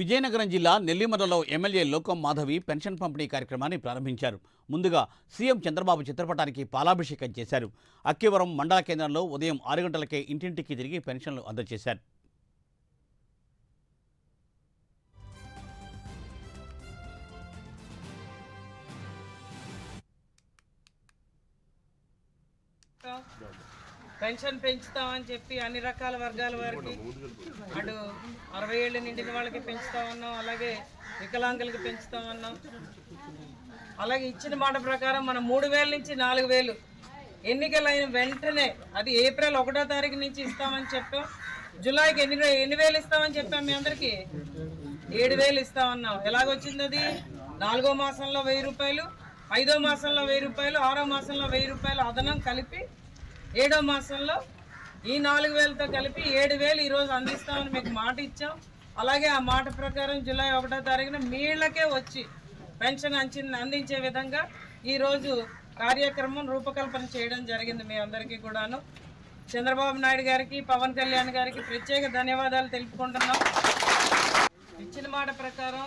విజయనగరం జిల్లా నెల్లిమర్రలో ఎమ్మెల్యే లోకం మాధవి పెన్షన్ పంపిణీ కార్యక్రమాన్ని ప్రారంభించారు. ముందుగా సీఎం చంద్రబాబు చిత్రపటానికి పాలాభిషేకం చేశారు. అక్కివరం మండల కేంద్రంలో ఉదయం ఆరు గంటలకే ఇంటింటికి తిరిగి పెన్షన్లు అందజేశారు. పెన్షన్ పెంచుతామని చెప్పి అన్ని రకాల వర్గాల వారికి అటు అరవై ఏళ్ళు నిండిన వాళ్ళకి పెంచుతామన్నాం అలాగే వికలాంగులకి పెంచుతామన్నాం అలాగే ఇచ్చిన మాట ప్రకారం మనం మూడు వేల నుంచి నాలుగు వేలు ఎన్నికలైన వెంటనే అది ఏప్రిల్ ఒకటో తారీఖు నుంచి ఇస్తామని చెప్పాం. జులైకి ఎన్ని ఎన్ని వేలు ఇస్తామని చెప్పాం మీ అందరికీ? ఏడు వేలు ఇస్తామన్నాం ఎలాగొచ్చింది అది? నాలుగో మాసంలో వెయ్యి రూపాయలు ఐదో మాసంలో వెయ్యి రూపాయలు ఆరో మాసంలో వెయ్యి రూపాయలు అదనం కలిపి ఏడో మాసంలో ఈ నాలుగు వేలతో కలిపి ఏడు వేలు ఈరోజు అందిస్తామని మీకు మాట ఇచ్చాం. అలాగే ఆ మాట ప్రకారం జూలై ఒకటో తారీఖున మీళ్ళకే వచ్చి పెన్షన్ అంచి అందించే విధంగా ఈరోజు కార్యక్రమం రూపకల్పన చేయడం జరిగింది మీ అందరికీ కూడాను. చంద్రబాబు నాయుడు గారికి పవన్ కళ్యాణ్ గారికి ప్రత్యేక ధన్యవాదాలు తెలుపుకుంటున్నాం. ఇచ్చిన మాట ప్రకారం